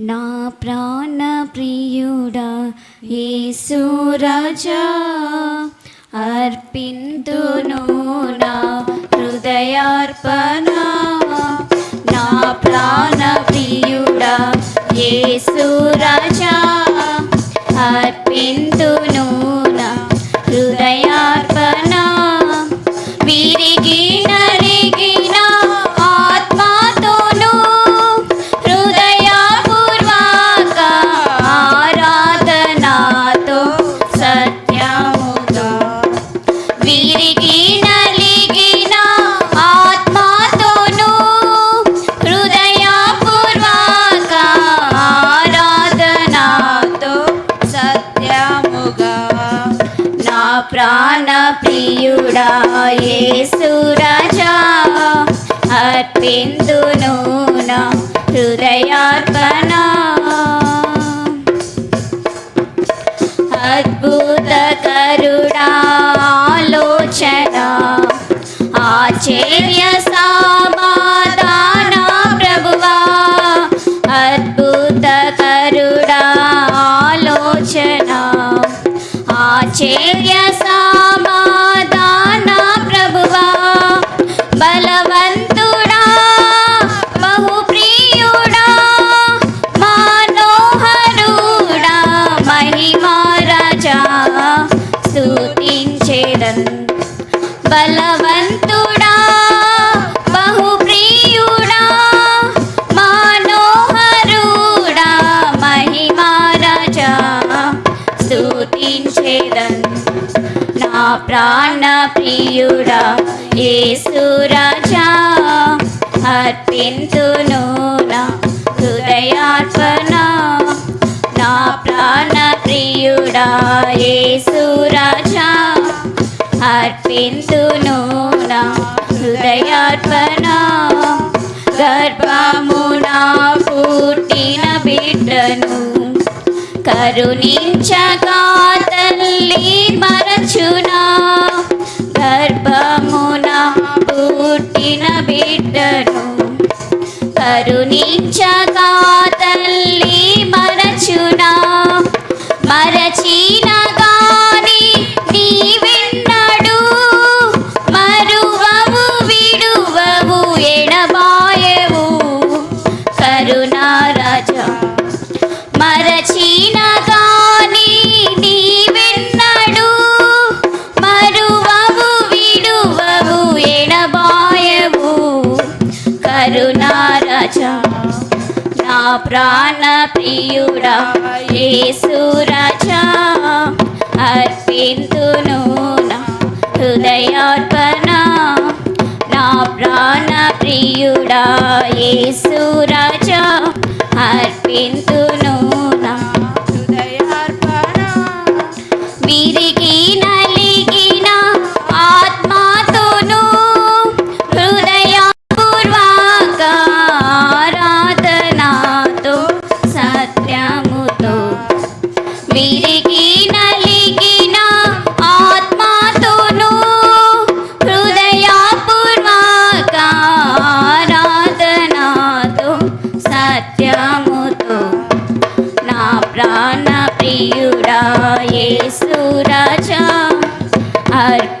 నా ప్రాణ ప్రియుడా యేసు రాజా అర్పింతును నా హృదయార్పణ ప్రియుడా యేసు రాజా. అర్పింతును నా హృదయార్పణ. అద్భుత కరుణా ఆలోచన ఆశ్చర్య సమాధాన ప్రభువా. అద్భుత కరుణా ఆలోచన ఆశ్చర్య స్తుతించేదన్ నా ప్రాణ ప్రియుడా యేసు రాజా అర్పింతును నా హృదయార్పణ. నా ప్రాణ ప్రియుడా యేసు రాజా అర్పింతును నా హృదయార్పణ. గర్భమునా పుట్టిన బిడ్డను కరుణించగా తల్లి మరచునా గర్భమున పుట్టిన బిడ్డను కరు కరుణా రాజా నా ప్రాణ ప్రియుడా యేసు రాజా. అర్పింతును నా హృదయార్పణ. నా ప్రాణ ప్రియుడా యేసు రాజా. అర్పింతును నా హృదయార్పణ. విరిగిన ప్రాణ ప్రియుడా యేసు రాజా. అర్ప